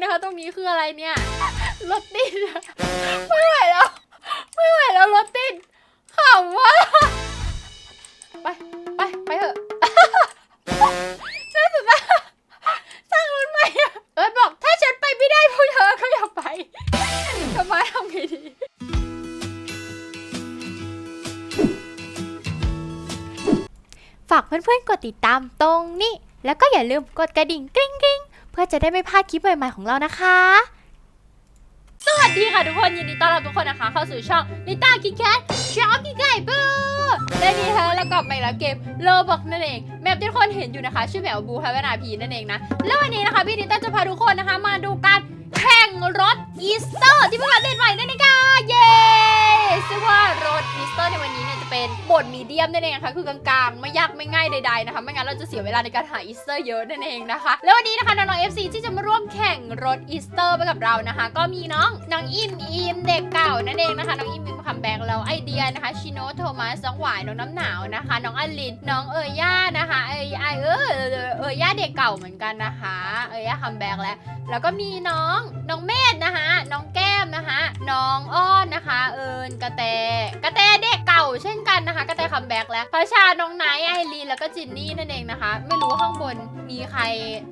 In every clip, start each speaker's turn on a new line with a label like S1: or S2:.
S1: นะคะ ตรงนี้คืออะไรเนี่ยรถติดไม่ไหวแล้วไม่ไหวแล้วรถติดขำว่ะไปไปไปเถอะน่าสนใจสร้างรถใหม่อะเอิร์ธบอกถ้าฉันไปไม่ได้พวกเธอก็อย่าไปทำไมทำไงดีฝากเพื่อนๆกดติดตามตรงนี้ แล้วก็อย่าลืมกดกระดิ่งกริ๊งกริ๊ง เพื่อจะได้ไม่พลาดคลิปใหม่ๆของเรานะคะ สวัสดีค่ะทุกคนยินดีต้อนรับทุกคนนะคะ เข้าสู่ช่องนิต้ากินแคทชอบกินไก่บูและนี่ฮะแล้วกลับมาอีกแล้วเกมโลบอกนั่นเอง แมปที่ทุกคนเห็นอยู่นะคะ ชื่อแมวบูฮาวนาพีนั่นเองนะ แล้ววันนี้นะคะพี่นิต้าจะพาทุกคนนะคะ มาดูการแข่งรถอีสเตอร์ที่เพิ่งอัปเดตใหม่นั่นเองค่ะเย้ ซึ่งว่ารถอีสเตอร์ในวันนี้เนี่ยจะเป็นบทมีเดียมนั่นเองนะคะคือกลางๆ ไม่ยากไม่ง่ายใดๆนะคะ ไม่งั้นเราจะเสียเวลาในการหาอีสเตอร์เยอะนั่นเองนะคะ แล้ววันนี้นะคะน้องๆ FC ที่จะมาร่วมแข่งรถอีสเตอร์ไปกับเรานะคะ ก็มีน้องน้องอิมอิมเด็กเก่านั่นเองนะคะน้องอิมอิมคัมแบ็กแล้วไอเดียนะคะชิโนโทมัสน้องหวายน้องน้ำหนาวนะคะ น้องอลินน้องเอย่านะคะเอยไอเออเอย่าเด็กเก่าเหมือนกันนะคะ เอย่าคัมแบ็กแล้วแล้วก็มีน้องน้องเมธนะคะน้องแก้มนะคะน้องอ้อนนะคะเอิญกระแตกระแตเด็กเก่าเช่นกันนะคะกระแตคัมแบ็กแล้วพระชาน้องไนท์ไอรีนแล้วก็จินนี่นั่นเองนะคะ ไม่รู้ข้างบนมีใคร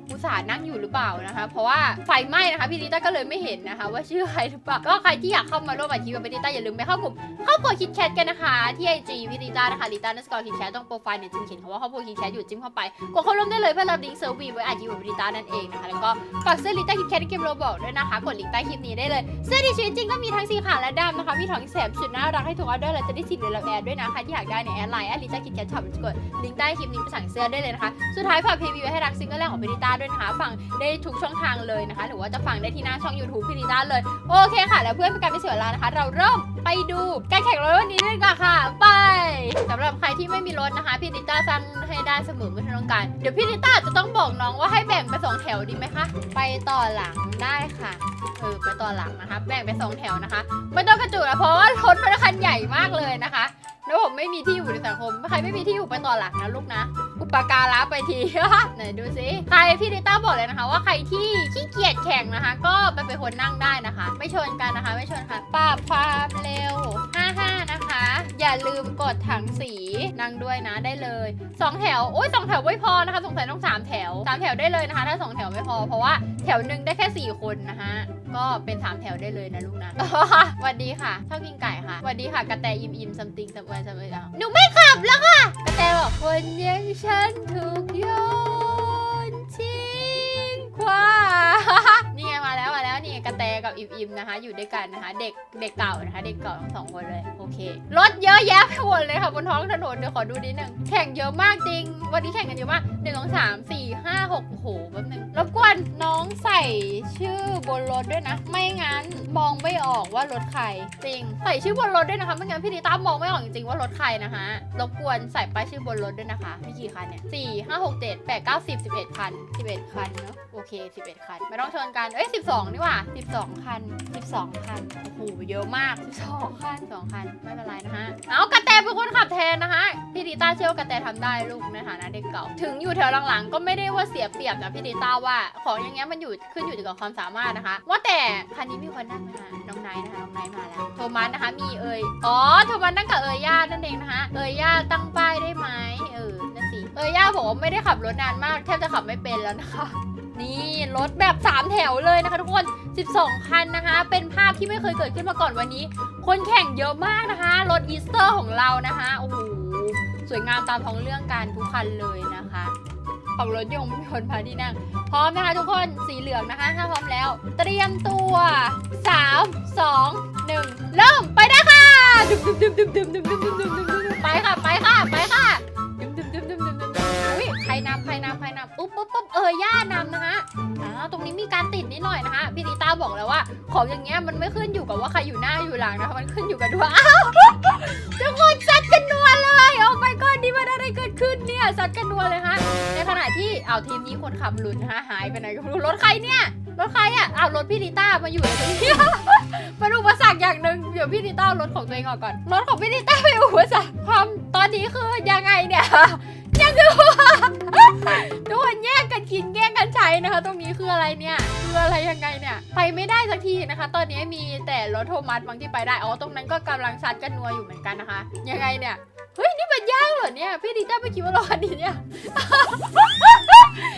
S1: อุตส่าห์นั่งอยู่หรือเปล่านะคะ เพราะว่าไฟไหม้นะคะพี่ลิต้าก็เลยไม่เห็นนะคะ ว่าชื่อใครหรือเปล่าก็ใครที่อยากเข้ามาร่วมอาชีพกับพี่ลิต้าอย่าลืมไปเข้ากลุ่มเข้าโปรคิดแคทกันนะคะที่ไอจีพี่ลิต้านะคะลิต้านัสกอร์คิดแคทตรงโปรไฟล์เนี่ยจะเขียนคำว่าเข้าโปรคิดแคทอยู่จิ้มเข้าไปกดเข้าร่วมได้เลยเพื่อรับลิงก์เซอร์วีไว้อาชีพกับพี่ลิต้านั่นเองนะคะแล้วก็ฝากเสื้อลิต้าคิดแคทในเกมโรบอกด้วยนะคะ กดลิงก์ใต้คลิปนี้ได้เลย เสื้อที่ชีวิตจริงก็มีทั้งสีขาวและดำนะคะมีถังแสบสุดน่ารักให้ทุกออเดอร์เลยจะได้สิทธิ์เราแอดด้วยนะใครที่อยากได้เนี่ยแอดไลน์แอดลิต้าคิดแคทช็อปกดลิงก์ใต้คลิปนี้ไปสั่งเสื้อได้เลยนะคะ สุดท้ายฝากพรีวิวให้รักซิงเกิลแรกของพิริต้าด้วยนะคะฟังได้ทุกช่องทางเลยนะคะ หรือว่าจะฟังได้ที่หน้าช่อง YouTube พิริต้าเลย โอเคค่ะ แล้วเพื่อนเป็นการไม่เสียเวลานะคะ เราเริ่มไปดูการแข่งรถวันนี้ด้วยกันค่ะ ไปสำหรับใครที่ไม่มีรถนะคะพี่ดิต้าสร้างให้ได้เสมอเมื่อต้องการเดี๋ยวพี่ดิต้าจะต้องบอกน้องว่าให้แบ่งไปสองแถวดีไหมคะไปต่อหลังได้ค่ะ คือไปตอนหลังนะคะ แบ่งเป็นสองแถวนะคะ ไม่ต้องกระจุกนะเพราะว่ารถมันคันใหญ่มากเลยนะคะแล้วผมไม่มีที่อยู่ในสังคมใครไม่มีที่อยู่ไปตอนหลังนะลูกนะ อุปการะไปที ไหนดูสิใครพี่ดิต้าบอกเลยนะคะ ว่าใครที่ขี้เกียจแข่งนะคะ ก็ไปเป็นคนนั่งได้นะคะ ไม่ชนกันนะคะ ไม่ชนค่ะปรับความเร็ว 55 นะคะ อย่าลืมกดถังสีนั่งด้วยนะได้เลยสองแถวโอ้ยสองแถวไม่พอนะคะสงสัยต้องสามแถวสามแถวได้เลยนะคะ ถ้าสองแถวไม่พอเพราะว่าแถวหนึ่งได้แค่สี่คนนะคะก็เป็นสามแถวได้เลยนะลูกนะสวัสดีค่ะชอบกินไก่ค่ะสวัสดีค่ะกระแตอิมอิมซัมติงซัมเวซัมเวหนูไม่ขับแล้วค่ะกระแตบอกคนอยังฉันถู อิมอิมนะคะ อยู่ด้วยกันนะคะ เด็กเด็กเก่านะคะ เด็กเก่าทั้งสองคนเลยโอเครถเยอะแยะไปหมดเลยค่ะบนท้องถนนเดี๋ยวขอดูนิดนึงแข่งเยอะมากจริง วันนี้แข่งกันเยอะมากหนึ่งสองสามสี่ห้าหกโอ้โหแป๊บนึงรบกวนน้องใส่ชื่อบนรถด้วยนะ ไม่งั้นมองไม่ออกว่ารถใครจริงใส่ชื่อบนรถด้วยนะคะไม่งั้นพี่ดิต้ามองไม่ออกจริงๆว่ารถใครนะคะรบกวนใส่ป้ายชื่อบนรถด้วยนะคะมีกี่คันเนี่ยสี่ห้าหกเจ็ดแปดเก้าสิบสิบเอ็ดคันสิบเอ็ดคันเนอะโอเคสิบเอ็ดคันไม่ต้องชนกันเอ้ยสิบสองนี่หว่าสิบสองคันสิบสองคัน โอ้โห เยอะมากสิบสองคันสองคัน ไม่เป็นไรนะฮะ เอากระแตเป็นคนขับแทนนะคะ พี่ดิต้าเชื่อว่ากระแตทำได้ลูกในฐานะเด็กเก่า ถึงอยู่แถวหลังๆ ก็ไม่ได้ว่าเสียเปรียบนะพี่ดิต้าว่า ของอย่างเงี้ยมันอยู่ขึ้นอยู่กับความสามารถนะคะ ว่าแต่คันนี้มีคนนั่งไหมคะน้องไนท์นะคะ น้องไนท์มาแล้ว โทมัสนะคะ มีเอ่ย อ๋อ โทมัสนั่งกับเอ่ยย่านั่นเองนะคะ เอ่ยย่าตั้งป้ายได้ไหมเออ นั่นสิ เอ่ยย่าบอกว่าไม่ได้ขับรถนานมาก แทบจะขับไม่เป็นแล้วนะคะ นี่รถแบบ 3 แถวเลยนะคะทุกคน 12 คันนะคะ เป็นภาพที่ไม่เคยเกิดขึ้นมาก่อนวันนี้ คนแข่งเยอะมากนะคะ รถอีสเตอร์ของเรานะคะ โอ้โห สวยงามตามท้องเรื่องกันทุกคันเลยนะคะของรถยงไม่มีคนพาที่นั่ง พร้อมนะคะทุกคน สีเหลืองนะคะ ถ้าพร้อมแล้ว เตรียมตัว 3 2 1 เริ่มไปได้ค่ะ ดึมดึมดึมดึมดึมดึมดึมดึมดึมดึมดึมไปค่ะ ไปค่ะ ไป ออย่านำนะคะอ่าตรงนี้มีการติดนิดหน่อยนะคะ พี่ดิต้าบอกแล้วว่า ของอย่างเงี้ยมันไม่ขึ้นอยู่กับว่าใครอยู่หน้าอยู่หลังนะคะมันขึ้นอยู่กับดวงอ้าวทุกคนซัดกันนัวเลยโอ้ไปก่อนนี่มันอะไรเกิดขึ้นเนี่ยซัดกันนัวเลยฮะในขณะที่เอาทีมนี้คนขับหลุดนะคะหายไปไหนก็ไม่รู้รถใครเนี่ยรถใครอะเอาวรถพี่ดิต้ามาอยู่ในตรงนี้เป็นอุปสรรคอย่างหนึ่งเดี๋ยวพี่ดิต้ารถของตัวเองออกก่อนรถของพี่ดิต้าเป็นอุปสรรคความตอนนี้คือยังไงเนี่ยยังคือ ทุกคนแย่งกันกินแย่งกันใช้นะคะ ตรงนี้คืออะไรเนี่ยคืออะไรยังไงเนี่ย ไปไม่ได้สักทีนะคะ ตอนนี้มีแต่รถโทมัสบางที่ไปได้อ๋อตรงนั้นก็กำลังซัดกันนัวอยู่เหมือนกันนะคะ ยังไงเนี่ยเฮ้ยนี่มันยากเหรอเนี่ยพี่ดิจ้าไม่คิดว่ารอดดีเนี่ย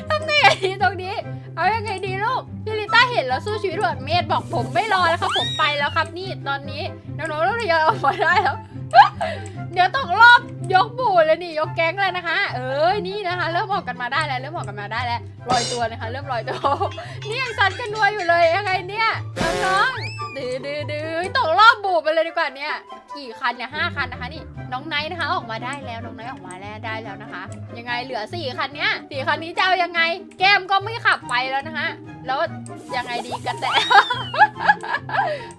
S1: ทำไงดีตรงนี้ เอายังไงดีลูกพี่ลิต้าเห็นแล้วสู้ชีวิตแบบเมธบอกผมไม่รอแล้วครับผมไปแล้วครับนี่ตอนนี้น้องๆเริ่มทยอยออกมาได้แล้วเดี๋ยวตกรอบยกบูเลยนี่ยกแก๊งเลยนะคะ เอ้ยนี่นะคะ เริ่มออกกันมาได้แล้วเริ่มออกกันมาได้แล้วลอยตัวนะคะ เริ่มลอยตัวนี่ยังซัดกันนัวอยู่เลยยังไงเนี่ยน้องดื้อดื้อดื้อตกรอบบูไปเลยดีกว่าเนี่ยกี่คันเนี่ยห้าคันนะคะนี่น้องไนท์นะคะออกมาได้แล้วน้องไนท์ออกมาแล้วได้แล้วนะคะ ยังไงเหลือสี่คันเนี้ยสี่คันนี้จะเอายังไง แก้มก็ไม่ขับไปแล้วนะคะแล้วยังไงดีกระแต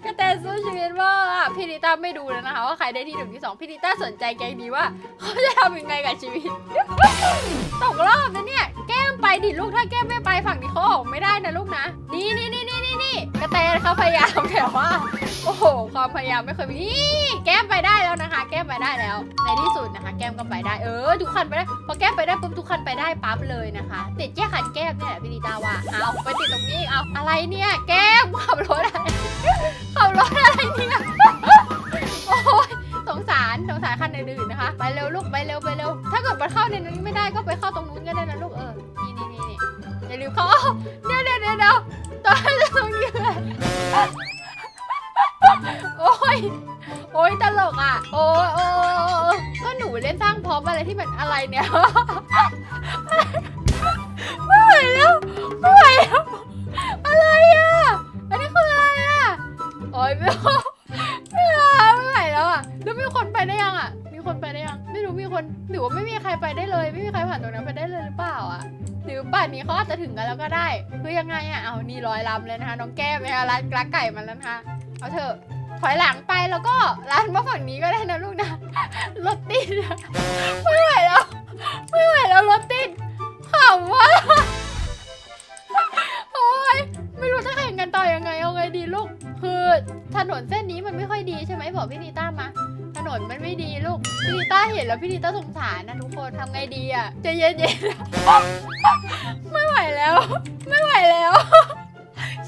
S1: กระแตสู้ชีวิตว่าพี่ดิต้าไม่ดูแล้วนะคะว่าใครได้ที่หนึ่งที่สองพี่ดิต้าสนใจแกงนี้ว่าเขาจะทำยังไงกับชีวิต ตกรอบนะเนี่ย แก้มไปดิลูกถ้าแก้มไม่ไปฝั่งนี้เขาออกไม่ได้นะลูกนะ นี่นี่นี่นี่นี่นี่กระแตเขาพยายามแต่ว่า โอ้โห ความพยายามไม่เคยมีนี่แก้มไปได้แล้วนะคะ แก้มไปได้แล้ว ในที่สุดนะคะ แก้มก็ไปได้ เออ ทุกคันไปได้ พอแก้มไปได้ปุ๊บทุกคันไปได้ปั๊บเลยนะคะ ติดแค่คันแก้มเนี่ยแหละพี่ดิตาว่าเอาไปติดตรงนี้ เอาอะไรเนี่ย แก้มขับรถอะไรขับรถอะไรเนี่ย โอ้ย งสารสงสารคันอื่นๆนะคะ ไปเร็วลูกไปเร็วไปเร็ว ถ้าเกิดมันเข้าในนั้นไม่ได้ก็ไปเข้าตรงนู้นก็ได้นะลูกเออ นี่นี่นี่นี่อย่าลืมเขาเดี๋ยวเดี๋ยวเดี๋ยวเดี๋ยวตอนจะตรงนี้เลยโอ้ยโอ้ยตลกอะ โอ้ยโอ้ยก็หนูเล่นสร้างพร็อพอะไรที่มันอะไรเนี่ยไม่ไหวแล้วไม่ไหวแล้วอะไรอะอันนี้คืออะไรอะโอ้ยไม่เอาไม่ ไปได้เลย ไม่มีใครผ่านตรงนั้นไปได้เลยหรือเปล่าอะหรือป่านนี้เขาอาจจะถึงกันแล้วก็ได้ คือยังไงอะ เอานี่ร้อยลำเลยนะคะ น้องแก้มนะคะร้านกลาไก่มาแล้วนะคะ เอาเถอะถอยหลังไปแล้วก็ร้านมาฝั่งนี้ก็ได้นะลูกนะรถติดไม่ไหวแล้วไม่ไหวแล้วรถติดขำว่ะโอ้ยไม่รู้จะแข่งกันต่อยังไงเอาไงดีลูก คือถนนเส้นนี้มันไม่ค่อยดีใช่ไหมบอกพี่นิต้ามา นนมันไม่ดีลูก พี่นิต้าเห็นแล้วพี่นิต้าสงสารนะทุกคนทำไงดีอะใจเย็นๆ ไม่ไหวแล้ว ไม่ไหวแล้ว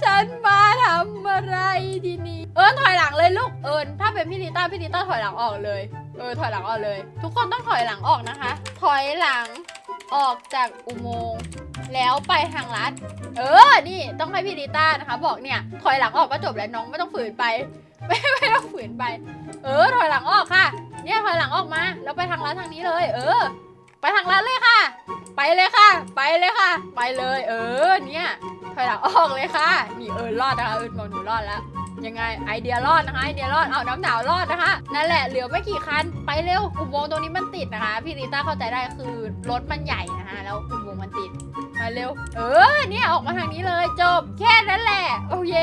S1: ฉันมาทำอะไรทีนี้เอิญถอยหลังเลยลูก เอิญถ้าเป็นพี่นิต้าพี่นิต้าถอยหลังออกเลย เออถอยหลังออกเลย ทุกคนต้องถอยหลังออกนะคะ ถอยหลังออกจากอุโมงค์แล้วไปทางลัด เออ นี่ต้องให้พี่นิต้านะคะ บอกเนี่ยถอยหลังออกก็จบแล้วน้องไม่ต้องฝืนไป ไม่ไม่ต้องฝืนไป เออถอยหลังออกค่ะ เนี่ยถอยหลังออกมา แล้วไปทางลัดทางนี้เลย เออ ไปทางลัดเลยค่ะ ไปเลยค่ะ ไปเลยค่ะ ไปเลย เออ เนี่ยถอยหลังออกเลยค่ะ นี่เอิญรอดนะคะเอิญบอกหนูรอดแล้ว ยังไงไอเดียรอดนะคะไอเดียรอด เอาน้ำหนาวรอดนะคะ นั่นแหละเหลือไม่กี่คัน ไปเร็วอุโมงค์ตรงนี้มันติดนะคะ พี่ริต้าเข้าใจได้คือรถมันใหญ่นะคะแล้วอุโมงค์มันติด มาเร็ว เออ เนี่ยออกมาทางนี้เลยจบแค่นั้นแหละ โอเค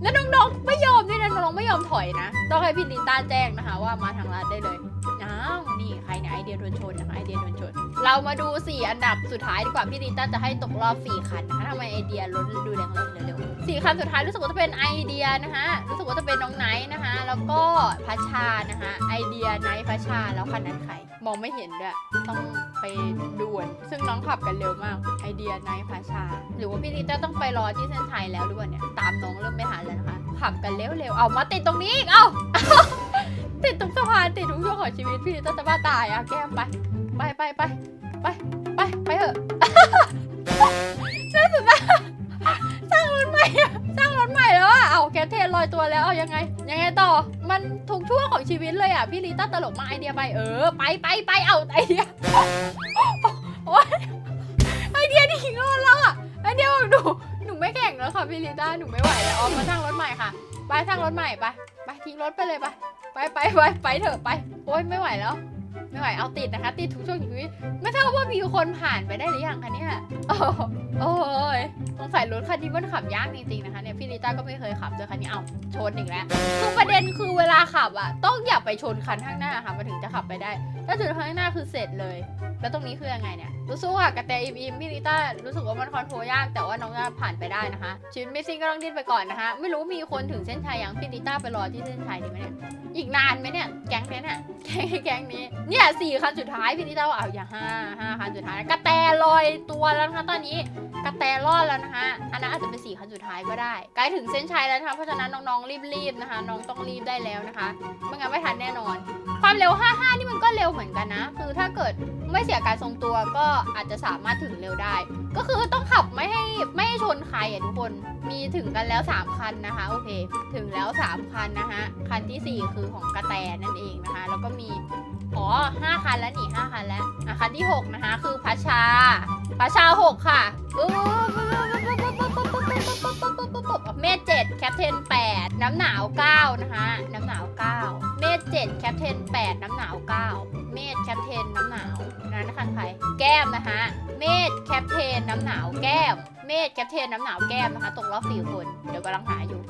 S1: แล้วน้องๆไม่ยอมด้วยนะน้องๆไม่ยอมถอยนะ ต้องให้พี่ลิต้าแจ้งนะคะว่ามาทางลาดได้เลย อ้าวนี่ใครเนี่ยไอเดียโดนชนนะคะไอเดียโดนชน เรามาดู 4 อันดับสุดท้ายดีกว่าพี่ลิต้าจะให้ตกรอบ 4 คันนะคะทำไมไอเดียลดดูแรงๆเร็วๆสี่คันสุดท้ายรู้สึกว่าจะเป็นไอเดียนะคะรู้สึกว่าจะเป็นน้องไนท์นะคะ แล้วก็พัชชานะคะไอเดียไนท์พัชชาแล้วคันนั้นใครมองไม่เห็นด้วยต้องไปด่วน ซึ่งน้องขับกันเร็วมากไอเดียไนท์พัชชา หรือว่าพี่ลิต้าต้องไปรอที่เส้นชัยแล้วหรือเปล่าเนี่ยตามน้องเริ่มไม่ทันแล้วนะคะขับกันเร็วๆเอามาติดตรงนี้อีกเอ้า ติดตรงสะพานติดทุกช่วงของชีวิตพี่ลิต้าจะบ้าตายอะแก้มไปไปไปไปไปไปไปเถอะน่าสุดนะสร้างรถใหม่อะสร้างรถใหม่แล้วอะเอาแกเทนลอยตัวแล้วเอายังไง ยังไงต่อ มันทุกช่วงของชีวิตเลยอะพี่ลิต้าตลกมาไอเดียไปเออ ไปไปไปเอาไอเดียโอ๊ยไอเดียทิ้งรถแล้วอะไอเดียบอกหนูหนูไม่แข่งแล้วค่ะพี่ลิต้าหนูไม่ไหวแล้วออมมาสร้างรถใหม่ค่ะ ไปสร้างรถใหม่ไป ทิ้งรถไปเลยไปไปไปไปไปเถอะไปโอ้ยไม่ไหวแล้ว ไม่ไหวเอาติดนะคะ ติดทุกช่วงชีวิตไม่ทราบว่ามีคนผ่านไปได้หรือยังคะเนี่ยโอ้โอ้ยสงสัยรถคันนี้มันขับยากจริงๆนะคะเนี่ยพี่ลิต้าก็ไม่เคยขับเจอคันนี้เอาชนอีกแล้วคือประเด็นคือเวลาขับอะต้องอย่าไปชนคันข้างหน้าค่ะมันถึงจะขับไปได้ ถ้าชนคันข้างหน้าคือเสร็จเลย แล้วตรงนี้คือยังไงเนี่ย รู้สึกว่ากระแตอิมอิมพี่ลิต้ารู้สึกว่ามันคอนโทรลยาก แต่ว่าน้องจะผ่านไปได้นะคะ ชีวิตไม่ซิ่งก็ต้องดิ้นไปก่อนนะคะ ไม่รู้มีคนถึงเส้นชัยยังพี่ลิต้าไปรอที่เส้นชัยดีไหมเนี่ย อีกนานไหมเนี่ย แก๊งเนี้ยเนี่ยแก๊งแก๊งนี้ เนี่ยสี่คันสุดท้ายพี่นิต้าว่าเอาอย่าห้าห้าคันสุดท้าย กระแตลอยตัวแล้วนะคะตอนนี้ กระแตรอดแล้วนะคะ อันนั้นอาจจะเป็นสี่คันสุดท้ายก็ได้ ใกล้ถึงเส้นชัยแล้วนะคะ เพราะฉะนั้นน้องๆรีบๆนะคะ น้องต้องรีบได้แล้วนะคะ ไม่งั้นไม่ทันแน่นอน เร็ว 55 นี่มันก็เร็วเหมือนกันนะ คือถ้าเกิดไม่เสียการทรงตัวก็อาจจะสามารถถึงเร็วได้ ก็คือต้องขับไม่ให้ไม่ให้ชนใครอะทุกคน มีถึงกันแล้ว 3 คันนะคะ โอเค ถึงแล้ว 3 คันนะคะ คันทีสี่4 คือของกระแตนั่นเองนะคะ แล้วก็มี อ๋อห้าคันแล้วนี่ห้าคันแล้วอะคันที่ 6 นะคะ คือพัชชาพัชชา 6 ค่ะปึ๊บ เมธเจ็ดแคปเทนแปดน้ำหนาว9นะคะน้ำหนาว9เมธเจ็ดแคปเทนแปดน้ำหนาว9เมธแคปเทนน้ำหนาวนั้นคันใครแก้มนะคะเมธแคปเทนน้ำหนาวแก้ม เมธแคปเทนน้ำหนาวแก้มนะคะตกรอบสี่คนเดี๋ยวกำลังหาอยู่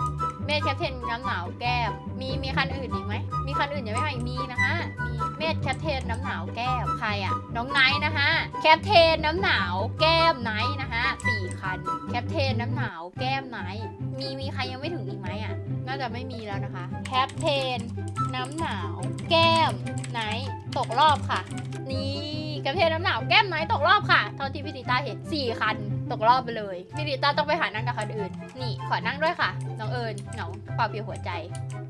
S1: เมธแคปเทนน้ำหนาวแก้ม มีมีคันอื่นอีกไหมมีคันอื่นยังไม่มาอีกมีนะคะมีเมธแคปเทนน้ำหนาวแก้มใครอะน้องไนท์นะคะ แคปเทนน้ำหนาวแก้มไนท์นะคะสี่คัน แคปเทนน้ำหนาวแก้มไนท์มีมีใครยังไม่ถึงอีกไหมอะ น่าจะไม่มีแล้วนะคะแคปเทนน้ำหนาว แก้มไนท์ตกรอบค่ะ นี่แคปเทนน้ำหนาวแก้มไนท์ตกรอบค่ะเท่าที่พี่ดิต้าเห็นสี่คันตกรอบไปเลยพี่ดิต้าต้องไปหานั่งกับคนอื่น นี่ขอนั่งด้วยค่ะ น้องเอิญเหงาเป๋าเปียกหัวใจ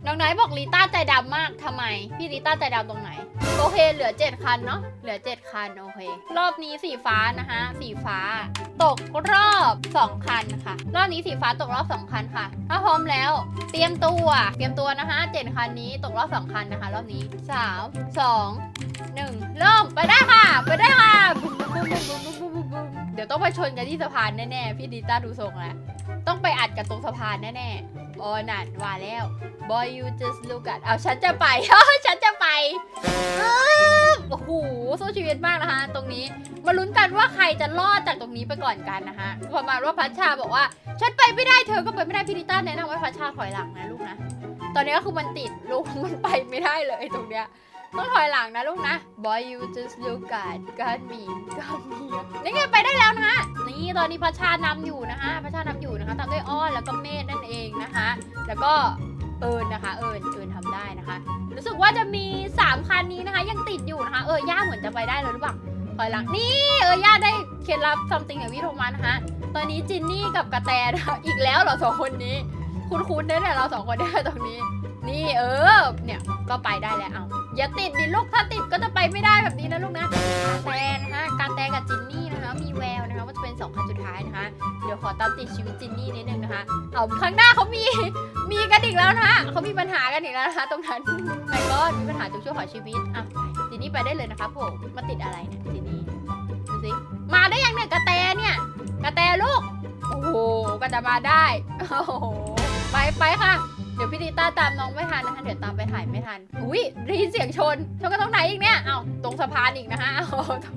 S1: น้องไนท์บอกลิต้าใจดำมากทำไม พี่ลิต้าใจดำตรงไหน โอเค เหลือ 7 คันเนาะ เหลือ 7 คัน โอเค รอบนี้สีฟ้านะคะ สีฟ้า ตกรอบ 2 คันค่ะ รอบนี้สีฟ้าตกรอบ 2 คันค่ะ ถ้าพร้อมแล้ว เตรียมตัว เตรียมตัวนะคะเจ็ดคันนี้ตกรอบสองคันนะคะ รอบนี้สามสองหนึ่งเริ่มไปได้ค่ะ ไปได้ค่ะเดี๋ยวต้องไปชนกันที่สะพานแน่ๆพี่ดิต้าดูทรงแล้วต้องไปอัดกันตรงสะพานแน่ๆ ออนันว่าแล้ว boy you just look at เอาฉันจะไป ฉันจะไปโอ้โหสู้ชีวิตมากนะคะ ตรงนี้มาลุ้นกันว่าใครจะรอดจากตรงนี้ไปก่อนกันนะคะประมาณว่าพัชชาบอกว่า ฉันไปไม่ได้เธอก็ไปไม่ได้พีทิต้าแนะนำว่าพัชชาถอยหลังนะลูกนะ ตอนนี้ก็คือมันติดลูกมันไปไม่ได้เลยตรงเนี้ย ต้องถอยหลังนะลูกนะ boy you just look at got me got me นี่ไงไปได้แล้วนะคะนี่ตอนนี้พัชชานำอยู่นะคะพัชชานำอยู่นะคะตามด้วยอ้อนแล้วก็เมธนั่นเองนะคะ แล้วก็เอิญนะคะ เอิญเอิญทำได้นะคะ รู้สึกว่าจะมี 3 คันนี้นะคะ ยังติดอยู่นะคะ เออย่าเหมือนจะไปได้เลยหรือเปล่าถอยหลังนี่เออย่าได้เคล็ดลับซัมติงอย่างวิโทรมานะคะตอนนี้จินนี่กับกระแตนะคะอีกแล้วเหรอสองคนนี้ คุ้นๆได้แต่เราสองคนได้ตรงนี้ นี่เออเนี่ยก็ไปได้แล้วเอา อย่าติดดิลูกถ้าติดก็จะไปไม่ได้แบบนี้นะลูกนะกาแตนะคะกาแตกับจินนี่นะคะมีแววนะคะว่าจะเป็นสองคันสุดท้ายนะคะเดี๋ยวขอตามติดชีวิตจินนี่นิดนึงนะคะเอาข้างหน้าเขามีมีกันอีกแล้วนะคะเขามีปัญหากันอีกแล้วนะคะ ตรงนั้นไม่ก็มีปัญหาจุกชั่วของชีวิตอะจินนี่ไปได้เลยนะคะผมมาติดอะไรเนี่ยจินนี่ดูสิมาได้ยังเนี่ยกระแตเนี่ยกระแตลูกโอ้โหก็จะมาได้โอ้โหไปไปค่ะ ดี๋ยวพี่ดิต้าตามน้องไม่ทันนะคะ เดี๋ยวตามไปถ่ายไม่ทัน อุ้ยได้ยินเสียงชนชนกันตรงไหนอีกเนี่ยเอาตรงสะพานอีกนะคะเอา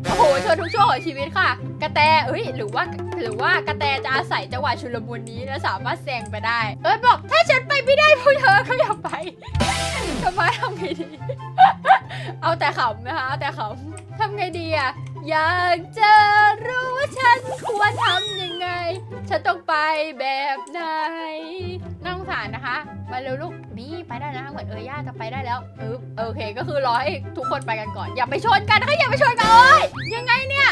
S1: โอ้โหชนทุกช่วงของชีวิตค่ะ กระแตเอ้ยหรือว่าหรือว่ากระแตจะอาศัยจังหวะชุลมุนนี้แล้วสามารถแซงไปได้ เอ้ยบอกถ้าฉันไปไม่ได้พวกเธอก็อย่าไปทำไมทำไงดี เอาแต่ขำนะคะเอาแต่ขำทำไงดีอะ อยากจะรู้ว่าฉันควรทำยังไง ฉันต้องไปแบบไหนน่าสงสารนะคะ มาเร็วลูก นี่ไปได้แล้วนะเหมือนเอย่าจะไปได้แล้วอึ๊บโอเค ก็คือรอให้ทุกคนไปกันก่อน อย่าไปชนกันนะคะอย่าไปชนกันเอ้ยยังไงเนี่ย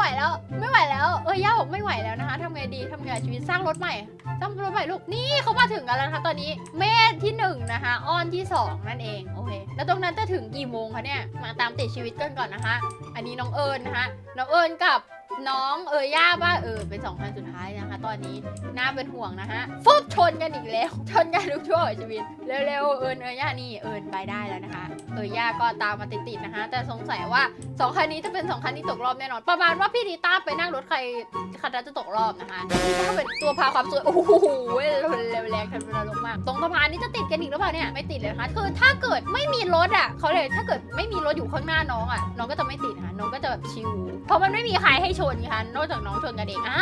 S1: ไม่ไหวแล้ว ไม่ไหวแล้วเอย่าบอกไม่ไหวแล้วนะคะทำไงดีทำไงชีวิตสร้างรถใหม่สร้างรถใหม่ลูก นี่เขามาถึงกันแล้วนะคะตอนนี้ เมธที่หนึ่งนะคะ อ้อนที่สองนั่นเอง โอเค แล้วตรงนั้นจะถึงกี่โมงคะเนี่ย มาตามติดชีวิตกันก่อนนะคะ อันนี้น้องเอิญนะคะ น้องเอิญกับ น้องเออย่าว่าเออเป็นสองคันสุดท้ายนะคะ ตอนนี้น่าเป็นห่วงนะคะฟุบชนกันอีกแล้ว ชนกันทุกช่วงของชีวิตเร็วๆเอิญเอย่านี่เอิญไปได้แล้วนะคะ เออย่าก็ตามมาติดๆนะคะ แต่สงสัยว่าสองคันนี้จะเป็นสองคันที่ตกรอบแน่นอน ประมาณว่าพี่ดีต้าไปนั่งรถใครคันนั้นจะตกรอบนะคะพี่ต้าเป็นตัวพาความสวยโอ้โหเร็วแรงทันเวลาลงมากตรงสะพานนี้จะติดกันอีกหรือเปล่าเนี่ยไม่ติดเลยนะคะคือถ้าเกิดไม่มีรถอะเขาเลยถ้าเกิดไม่มีรถอยู่ข้างหน้าน้องอะน้องก็จะไม่ติดนะคะน้องก็จะแบบชิลเพราะมันไม่มีใครให้ชนไงคะนอกจากน้องชนกันเองอะ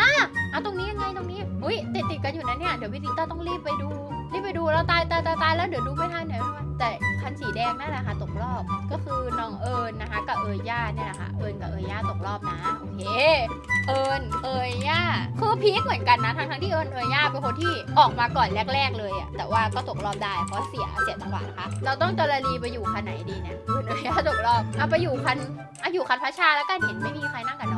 S1: อะตรงนี้ยังไงตรงนี้อุ้ยติดติดกันอยู่นะเนี่ยเดี๋ยวพี่ดิต้าต้องรีบไปดูรีบไปดูแล้วตายตายตายตายแล้วเดี๋ยวดูไม่ทันเดี๋ยวแต่คันสีแดงนั่นแหละค่ะตกรอบก็คือน้องเอิญนะคะ กับเอิญย่าเนี่ยแหละค่ะเอิญกับเอิญย่าตกรอบนะโอเคเอิญเอยย่าคือพีคเหมือนกันนะทั้งทั้งที่เอิญเอยย่าเป็นคนที่ออกมาก่อนแรก ๆ เลยอะแต่ว่าก็ตกรอบได้เพราะเสียเสียจังหวะนะคะเราต้องจรลีไปอยู่คันไหนดีเนี่ยเอิญเอยย่าตกรอบเอาไปอยู่คันอะอยู่คันพระชาแล้วกันเห็นไม่มีใครนั่งกับน้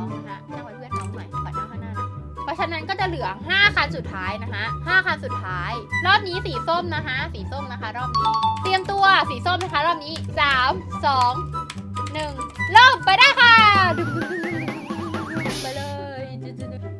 S1: อง ราะฉะนั้นก็จะเหลือ 5 คันสุดท้ายนะคะ5คันสุดท้าย รอบนี้สีส้มนะคะ สีส้มนะคะ รอบนี้ เตรียมตัวสีส้มนะคะ รอบนี้ 3 2 1เริ่มไปได้ค่ะดึงๆไปเลย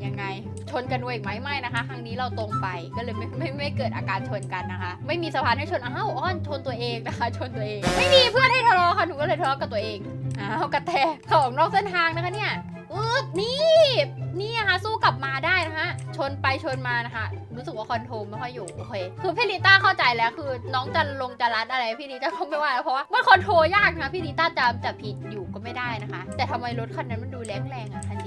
S1: ยังไงชนกันด้วยอีกไหมไม่นะคะ ครั้งนี้เราตรงไปก็เลยไม่ไม่ไม่เกิดอาการชนกันนะคะ ไม่มีสะพานให้ชนอ้าวอ้อนชนตัวเองนะคะ ชนตัวเอง ไม่มีเพื่อนให้ทะเลาะค่ะหนูก็เลยทะเลาะกับตัวเองอ้าวกระแตของนอกเส้นทางนะคะเนี่ยอึ๊บนี่ นี่นะคะสู้กลับมาได้นะคะชนไปชนมานะคะรู้สึกว่าคอนโทรลไม่ค่อยอยู่โอเคคือพี่ลิต้าเข้าใจแล้วคือ น้องจะลงจะรัดอะไรพี่ลิต้าก็ไม่ว่าแล้วเพราะว่ามันคอนโทรลยากนะคะพี่ลิต้าจะจะผิดอยู่ก็ไม่ได้นะคะ แต่ทำไมรถคันนั้นมันดูแรงๆอะคัน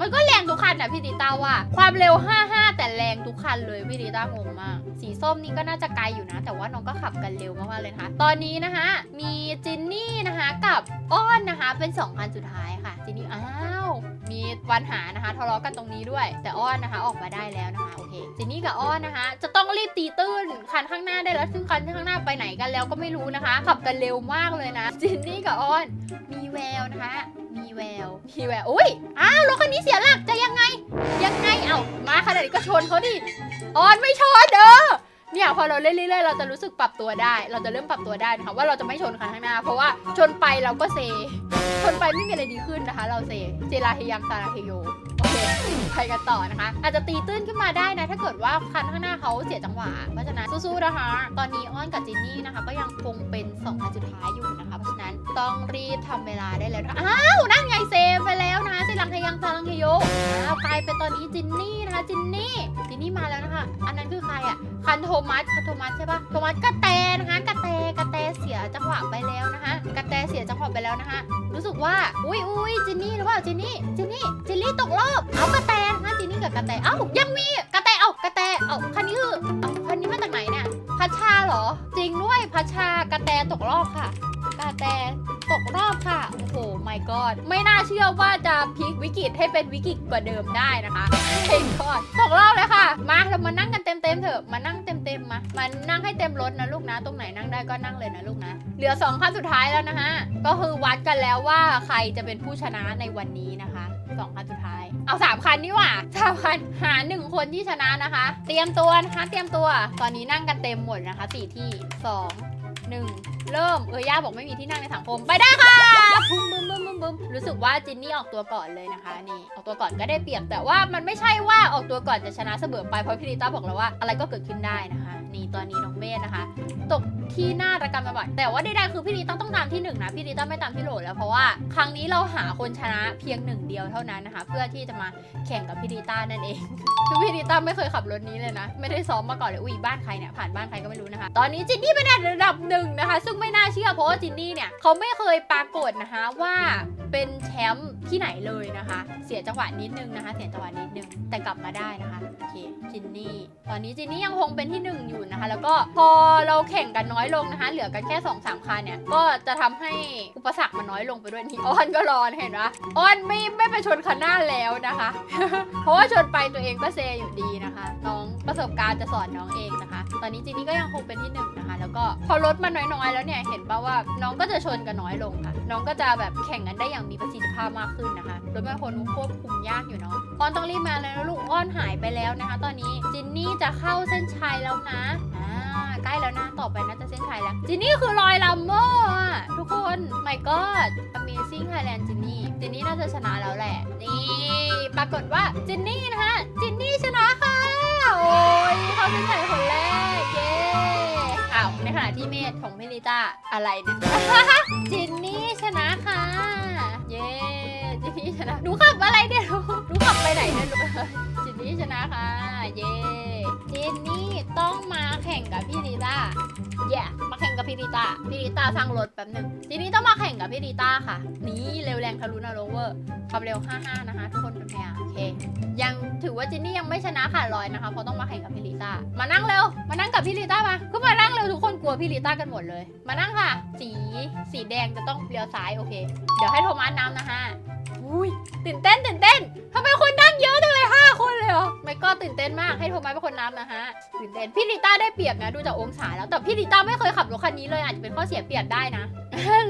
S1: มันก็แรงทุกคันนะพี่ลิต้าว่า ความเร็ว 55 แต่แรงทุกคันเลยพี่ลิต้างงมาก สีส้มนี่ก็น่าจะไกลอยู่นะ แต่ว่าน้องก็ขับกันเร็วมากๆเลยนะคะ ตอนนี้นะคะมีจินนี่นะคะกับอ้อนนะคะเป็น2คันสุดท้ายค่ะจินนี่อ้าวมีปัญหานะคะทะเลาะกันตรงนี้ด้วย แต่อ้อนนะคะออกมาได้แล้วนะคะโอเคจินนี่กับอ้อนนะคะ จะต้องรีบตีตื้นคันข้างหน้าได้แล้วซึ่งคันข้างหน้าไปไหนกันแล้วก็ไม่รู้นะคะ ขับกันเร็วมากเลยนะจินนี่กับอ้อนมี แววนะคะ มีแววมีแววอุ้ยอ้าวรถคันนี้เสียหลักจะยังไง ยังไงเอ้ามาขนาดนี้ก็ชนเขาดิออนไม่ชนเด้อเนี่ยพอเราเล่นเรื่อยๆเราจะรู้สึกปรับตัวได้ เราจะเริ่มปรับตัวได้นะคะว่าเราจะไม่ชนคันข้างหน้า เพราะว่าชนไปเราก็เซ ชนไปไม่มีอะไรดีขึ้นนะคะ เราเซเจราเฮยามซาราเฮโยโอเคไปกันต่อนะคะ อาจจะตีตื้นขึ้นมาได้นะ ถ้าเกิดว่าคันข้างหน้าเขาเสียจังหวะเพราะฉะนั้นสู้ๆนะคะ ตอนนี้อ้อนกับจินนี่นะคะ ก็ยังคงเป็นสองคันสุดท้ายอยู่ ต้องรีบทำเวลาได้แล้วนะอ้าวนั่นไงเซฟไปแล้วนะเซรังเฮยังซารังเฮโยอ้าวกลายเป็นตอนนี้จินนี่นะคะจินนี่จินนี่มาแล้วนะคะอันนั้นคือใครอะคันโทมัสคันโทมัสใช่ปะโทมัสกระแตนะคะกระแตกระแตเสียจังหวะไปแล้วนะคะกระแตเสียจังหวะไปแล้วนะคะรู้สึกว่าอุ้ยอุ้ยจินนี่หรือเปล่าจินนี่จินนี่จินนี่ตกรอบเอากระแตนะคะจินนี่กับกระแตเอ้ายังมีกระแตเอ้ากระแตเอ้าคันนี้คือเอ้าคันนี้มาจากไหนเนี่ยพัชชาเหรอ จริงด้วยพัชชากระแตตกรอบค่ะ กระแตตกรอบค่ะ โอ้โห my god ไม่น่าเชื่อว่าจะพลิกวิกฤตให้เป็นวิกฤตกว่าเดิมได้นะคะเองกอนตกรอบเลยค่ะ มาเรามานั่งกันเต็มๆเถอะมานั่งเต็มๆมามานั่งให้เต็มรถนะลูกนะ ตรงไหนนั่งได้ก็นั่งเลยนะลูกนะ เหลือสองขั้นสุดท้ายแล้วนะคะก็คือวัดกันแล้วว่าใครจะเป็นผู้ชนะในวันนี้นะคะสองคันสุดท้าย เอาสามคันนี่ว่าสามคันหาหนึ่งคนที่ชนะนะคะ เตรียมตัวนะคะเตรียมตัว ตอนนี้นั่งกันเต็มหมดนะคะสี่ที่สอง หนึ่งเริ่มเออย่าบอกไม่มีที่นั่งในสังคมไปได้ค่ะบึ้มบึ้มบึ้มบึ้มบึ้มรู้สึกว่าจินนี่ออกตัวก่อนเลยนะคะนี่ออกตัวก่อนก็ได้เปรียบแต่ว่ามันไม่ใช่ว่าออกตัวก่อนจะชนะเสมอไปเพราะพี่ลิต้าบอกแล้วว่าอะไรก็เกิดขึ้นได้นะคะ นี่ตอนนี้น้องเมธนะคะ ตกที่หน้าระกำระบาดแต่ว่าใดๆคือพี่ลิต้าต้องตามที่หนึ่งนะพี่ลิต้าไม่ตามที่โหลแล้วเพราะว่าครั้งนี้เราหาคนชนะเพียงหนึ่งเดียวเท่านั้นนะคะ เพื่อที่จะมาแข่งกับพี่ลิต้านั่นเองคือพี่ลิต้าไม่เคยขับรถนี้เลยนะ ไม่ได้ซ้อมมาก่อนเลยอุ้ยบ้านใครเนี่ยผ่านบ้านใครก็ไม่รู้นะคะ ตอนนี้จินนี่เป็นอันดับหนึ่งนะคะ ซึ่งไม่น่าเชื่อเพราะว่าจินนี่เนี่ยเขาไม่เคยปรากฏนะคะว่าเป็นแชมป์ที่ไหนเลยนะคะ เสียจังหวะนิดนึงนะคะ เสียจังหวะนิดนึงแต่กลับมาได้นะคะ โอเคจินนี่ ตอนนี้จินนี่ยังคงเป็นที่หนึ่งอยู่นะคะ แล้วก็พอเราแข่งกันน้อยลงนะคะ เหลือกันแค่2อสามคันเนี่ย ก็จะทำให้อุปสรรคมันน้อยลงไปด้วยนี่อ้อนก็รอนเห็นปะอ้อนไม่ไม่ไปชนคันหน้าแล้วนะคะ เพราะว่าชนไปตัวเองก็เซอยู่ดีนะคะ น้องประสบการณ์จะสอนน้องเองนะคะ ตอนนี้จินนี่ก็ยังคงเป็นที่หนึ่งนะคะ แล้วก็พอรถมันน้อยๆ แล้วเนี่ยเห็นปะว่าน้องก็จะชนกันน้อยลงค่ะ น้องก็จะแบบแข่งกันได้อย่างมีประสิทธิภาพมากขึ้นนะคะรถมันคนควบคุมยากอยู่เนาะอ้อนต้องรีบมาแล้วนะลูกอ้อนหายไปแล้วนะคะ ตอนนี้จินนี่จะเข้าเส้นชัยแล้วนะอ่าใกล้แล้วนะต่อไปน่าจะเส้นชัยแล้วจินนี่คือรอยลัมโบ้อะทุกคน my god amazing Thailand จินนี่จินนี่น่าจะชนะแล้วแหละ นี่ ปรากฏว่าจินนี่นะคะจินนี่ชนะค่ะโอ้ยเขาเส้นชัยคนแรกเย้อ้าวในขณะที่เมธของพี่ลิต้าอะไรเนี่ยจินนี่ชนะค่ะเย้จินนี่ชนะหนูขับอะไรเนี่ยหนูขับไปไหนเนี่ยลู นี่ชนะค่ะ เย้จินนี่ต้องมาแข่งกับพี่ลิต้าเย้มาแข่งกับพี่ลิต้าพี่ลิต้าสร้างรถแป๊บหนึ่งจินนี่ต้องมาแข่งกับพี่ลิต้าค่ะ นี่เร็วแรงทะลุนรเวอร์ความเร็ว 55 นะคะ ทุกคนเป็นพยานโอเค ยังถือว่าจินนี่ยังไม่ชนะขาดลอยนะคะ เพราะต้องมาแข่งกับพี่ลิต้า มานั่งเร็ว มานั่งกับพี่ลิต้ามาก็มานั่งเร็วทุกคนกลัวพี่ลิต้ากันหมดเลย มานั่งค่ะ สี สีแดงจะต้องเลี้ยวซ้ายโอเค เดี๋ยวให้โทมัสนำนะคะ อุ้ยตื่นเต้นตื่นเต้นทำไมคนนั่งเยอะจังเลยห้าคนเลยเหรอไม่ก็ตื่นเต้นมากให้โทมัสเป็นคนนำนะฮะตื่นเต้นพี่ลิต้าได้เปรียบนะดูจากองศาแล้วแต่พี่ลิต้าไม่เคยขับรถคันนี้เลยอาจจะเป็นข้อเสียเปรียบได้นะ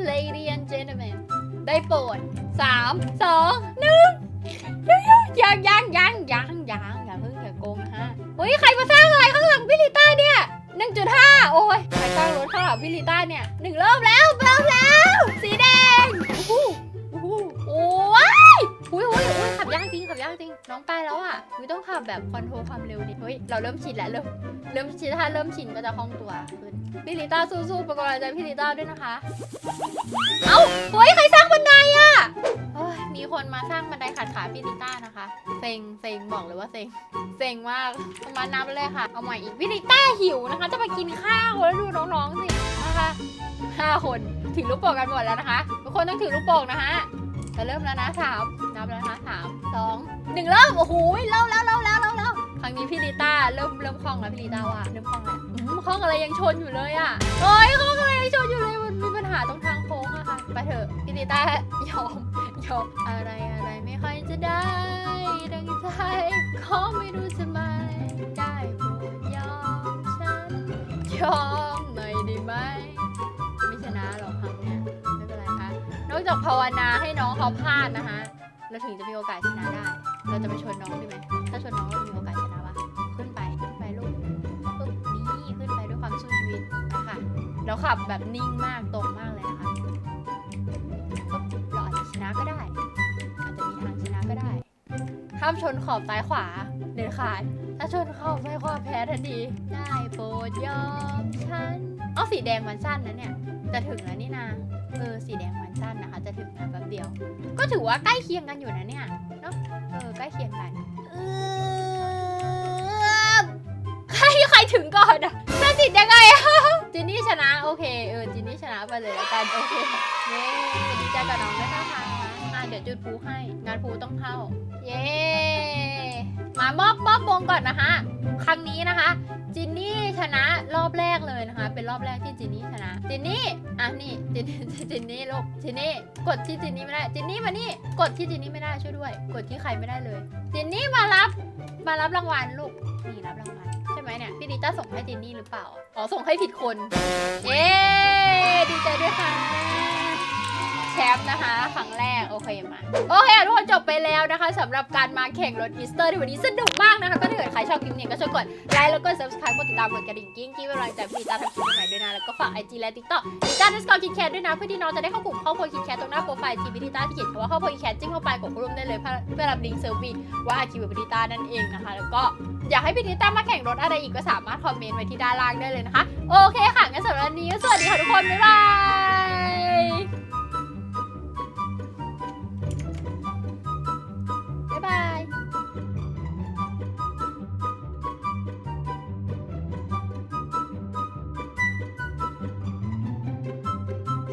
S1: Lady and gentlemen ได้โปรดสามสองหนึ่งยังยังยังยังยังยังอย่าเพิ่งอย่าโกงฮะเฮ้ยใครมาสร้างอะไรข้างหลังพี่ลิต้าเนี่ย1.5 โอ้ยใครสร้างรถข้างหลังพี่ลิต้าเนี่ยหนึ่งเริ่มแล้วเริ่มแล้ว สีแดง โอ้ยอุ้ยอุ้ยอุ้ยขับยากจริงขับยากจริง น้องไปแล้วอะอุ้ยต้องขับแบบคอนโทรลความเร็วดิเฮ้ย เราเริ่มชินแล้วเริ่ม เริ่มชินถ้าเริ่มชินก็จะคล่องตัวขึ้น พี่ลิต้าสู้ๆป็นกำลังใจพี่ลิต้าด้วยนะคะ เอ้าเฮ้ยใครสร้างบันไดอะมีคนมาสร้างบันไดขัดขาพี่ลิต้านะคะ เซ็ง เซ็งบอกเลยว่าเซ็ง เซ็งมากเอามานับเลยค่ะ เอาใหม่อีกพี่ลิต้าหิวนะคะ จะไปกินข้าวแล้วดูน้องๆสินะคะห้าคนถือลูกโป่งกันหมดแล้วนะคะ ทุกคนต้องถือลูกโป่งนะฮะ จะเริ่มแล้วนะสามนับแล้วนะคะสามสองหนึ่งเริ่มโอ้โหเริ่มแล้วเริ่มแล้วเริ่มแล้วครั้งนี้พี่ลิต้าเริ่มเริ่มคล่องแล้วพี่ลิต้าว่าเริ่มคล่องแล้วอืมคล่องอะไรยังชนอยู่เลยอะโอ้ยคล่องอะไรยังชนอยู่เลยมันมีปัญหาตรงทางโค้งอะค่ะไปเถอะพี่ลิต้ายอมยอมอะไรอะไรไม่ค่อยจะได้ดังใจขอไม่รู้จะไม่ได้โปรดยอมฉันยอมหน่อยได้ไหมไม่ชนะหรอกครั้งเนี้ยไม่เป็นไรค่ะนอกจากภาวนาให้น้อง เขาพลาดนะคะ เราถึงจะมีโอกาสชนะได้ เราจะไปชนน้องดีไหมถ้าชนน้องเราจะมีโอกาสชนะปะขึ้นไปขึ้นไปลูกปึ๊บนี่ขึ้นไปด้วยความสู้ชีวิตนะคะแล้วขับแบบนิ่งมากตรงมากเลยนะคะปึ๊บเราอาจจะชนะก็ได้ อาจจะมีทางชนะก็ได้ ห้ามชนขอบซ้ายขวาเด็ดขาด ถ้าชนขอบซ้ายขวาแพ้ทันที ได้โปรดยอมฉันเอสีแดงมันสั้นนะเนี่ยจะถึงแล้วนี่นาเออสีแดงมันสั้น จะถึงนะแป๊บเดียว ก็ถือว่าใกล้เคียงกันอยู่นะเนี่ยเนอะเออใกล้เคียงกันใครใครถึงก่อนอะตัดสินยังไงอะจินนี่ชนะโอเคเออจินนี่ชนะไปเลยแล้วกันโอเคเย้ดีใจกับน้องด้วยนะคะอะเดี๋ยวจุดพลุให้ งานพลุต้องเข้า เย้ มามอบมอบวงก่อนนะคะ ครั้งนี้นะคะ จินนี่ชนะรอบแรกเลยนะคะ เป็นรอบแรกที่จินนี่ชนะ จินนี่ อะนี่จินจินนี่ลูกจินนี่ กดที่จินนี่ไม่ได้ จินนี่มานี่ กดที่จินนี่ไม่ได้ช่วยด้วย กดที่ใครไม่ได้เลย จินนี่มารับ มารับรางวัลลูก นี่รับรางวัลใช่ไหมเนี่ย พี่ดิต้าส่งให้จินนี่หรือเปล่า อ๋อส่งให้ผิดคน เย้ ดีใจด้วยค่ะ แชมป์นะคะ ครั้งแรก โอเคมา โอเคทุกคนจบไปแล้วนะคะสำหรับการมาแข่งรถอีสเตอร์ในวันนี้สนุกมากนะคะ ก็ถ้าเกิดใครชอบคลิปนี้ก็ช่วยกดไลค์แล้วก็ subscribe กดติดตามกดกระดิ่งกิ้งกิ้งเป็นกำลังใจพี่ตาทำคลิปใหม่ด้วยนะ แล้วก็ฝาก IG และ TikTok ติดตามสกอร์คิดแคทด้วยนะ เพื่อที่น้องจะได้เข้ากลุ่มครอบครัวคิดแคทตรงหน้าโปรไฟล์ทีวีดิต้าที่เขียนคำว่าครอบครัวคิดแคทจิ้มเข้าไปกดร่วมได้เลยเพื่อรับลิงก์เซอร์วีว่าคิวบิต้านั่นเองนะคะ แล้วก็อยากให้พี่ดิต้ามาแข่งรถอะไรอีกก็สามารถคอมเมนต์ไว้ที่ด้านล่างได้เลยนะคะ โอเคค่ะงั้นสำหรับวันนี้สวัสดีค่ะทุกคนบ๊ายบาย Bye.